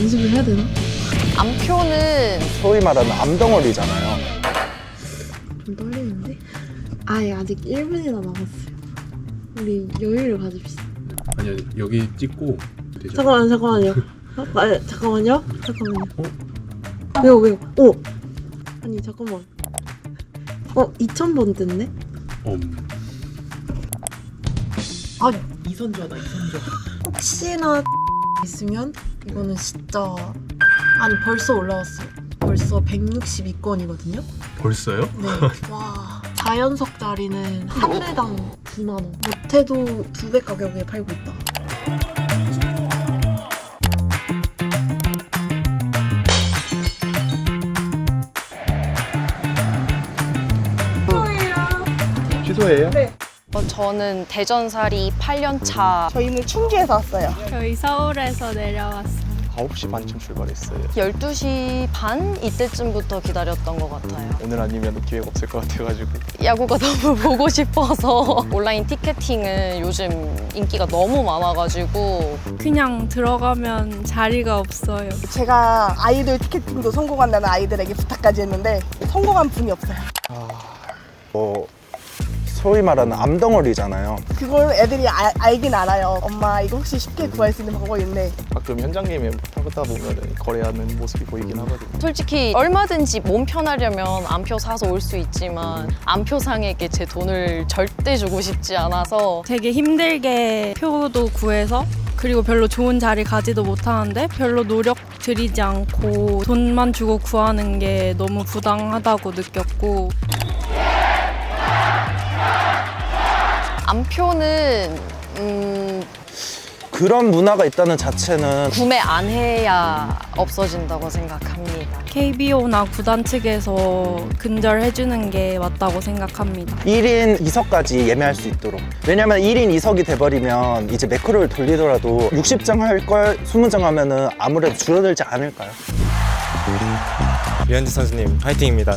연습을 해야 되나? 암표는 소위 말하는 암덩어리잖아요. 좀 떨리는데? 아, 예, 아직 1분이나 남았어요. 우리 여유를 가집시다. 아니야 여기 찍고 되죠. 잠깐만, 잠깐만요. 아, 아, 잠깐만요. 잠깐만요. 왜요, 왜요? 오! 아니, 잠깐만. 어, 2000번 됐네? 음. 아, 이선조다 이선조 혹시나 있으면 이거는 진짜 아니 벌써 올라왔어요. 벌써 162건이거든요. 벌써요? 네. 와. 4연석짜리는 한 대당 9만 원. 못해도 두 배 가격에 팔고 있다. 취소예요? 어, 저는 대전살이 8년 차 저희는 충주에서 왔어요 저희 서울에서 내려왔어요. 9시 반쯤 출발했어요. 12시 반 이때쯤부터 기다렸던 것 같아요. 오늘 아니면 기회가 없을 것 같아가지고 야구가 너무 보고 싶어서 온라인 티켓팅은 요즘 인기가 너무 많아가지고 그냥 들어가면 자리가 없어요. 제가 아이돌 티켓팅도 성공한다는 아이들에게 부탁까지 했는데 성공한 분이 없어요 뭐 소위 말하는 암덩어리잖아요. 그걸 애들이 아- 알긴 알아요 엄마 이거 혹시 쉽게 구할 수 있는 방법이 있는데 가끔 현장님에 타다 보면 거래하는 모습이 보이긴 하거든요. 솔직히 얼마든지 몸 편하려면 암표 사서 올 수 있지만 암표상에게 제 돈을 절대 주고 싶지 않아서 되게 힘들게 표도 구해서 그리고 별로 좋은 자리 가지도 못하는데 별로 노력 들이지 않고 돈만 주고 구하는 게 너무 부당하다고 느꼈고 암표는 음, 그런 문화가 있다는 자체는 구매 안 해야 없어진다고 생각합니다. KBO나 구단 측에서 근절해주는 게 맞다고 생각합니다. 1인 2석까지 예매할 수 있도록. 왜냐면 1인 2석이 돼버리면 이제 매크로를 돌리더라도 60장 할 걸 20장 하면은 아무래도 줄어들지 않을까요? 류현진 선수님 파이팅입니다.